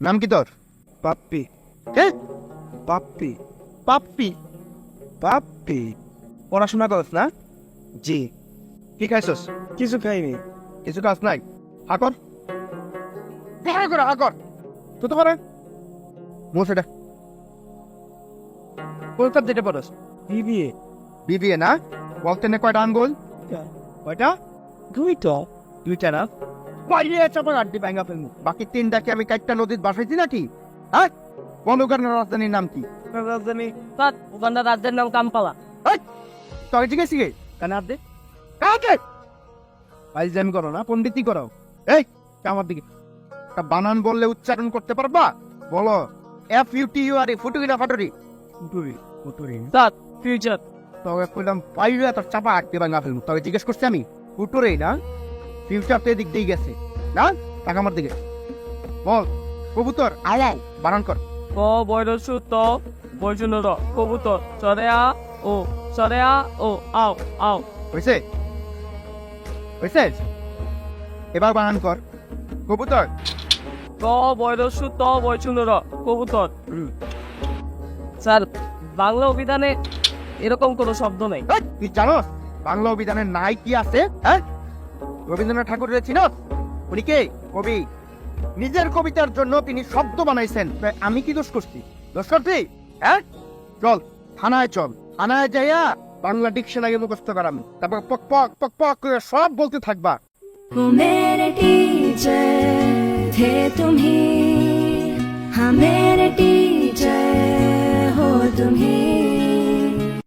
নাম কি তোর? পাপ্পি। কে? পাপ্পি। পাপ্পি। পাপ্পি। পড়াশোনা করস না? জি। কি খাইছস? কিছু খাইনি। কিছু কাজ নাই? আকর দেখা করে আকর তো তো পারে। মোস এটা। কোন সাবজেক্টে পড়স? বিবিএ। বিবিএ না? বলতে নে কয়টা আঙ্গুল? কয়টা? দুইটা। দুইটা না? বাইরে চাপা আড্ডি ব্যাঙ্গা ফেলব বাকি তিনটাকে আমি কাইটটা নদীর বাসাইছি নাকি? হ্যাঁ? রাজধানীর নাম কি? রাজধানী? রাজ্যের নাম কামপালা। তোকে জিজ্ঞেস কি? কেন আর দে কাকে ফাইজলামি করো না পণ্ডিতই করো। এই আমার দিকে। একটা বানান বললে উচ্চারণ করতে পারবা? বলো। F U T U R ফুটুকি না ফাটুরি? ফুটুরি ফুটুরি। ফিউচার তবে কইলাম পাইলে তোর চাপা আটকে ভাঙা ফেলব। তবে জিজ্ঞেস করছি আমি ফুটুরি না? ফিউচার তো এদিক দিয়ে গেছে। না টাকা আমার দিকে। বল কবুতর? আওয়াও বানান কর। ক বয়রসু ত বৈজুন র কবুতর। চরে আ ও চরে আ ও আও আও। হয়েছে হয়েছে এবার বানান কর। কবুতর? ক বয়রসু ত বৈজুন র কবুতর। স্যার বাংলা অভিধানে এরকম কোনো শব্দ নেই। তুই জানোস বাংলা অভিধানে নাই কি আছে হ্যাঁ? রবীন্দ্রনাথ ঠাকুরের চিনস উনি কে কবি নিজের কবিতার জন্য তিনি শব্দ বানাইছেন তাই আমি কি দোষ করছি দোষ করছি হ্যাঁ চল থানায় চল থানায় যাইয়া বাংলা ডিকশনারি মুখস্থ করাম তারপর পক পক পক পক করে সব বলতে থাকবা वो मेरे टीचर थे तुम ही हाँ मेरे टीचर हो तुम ही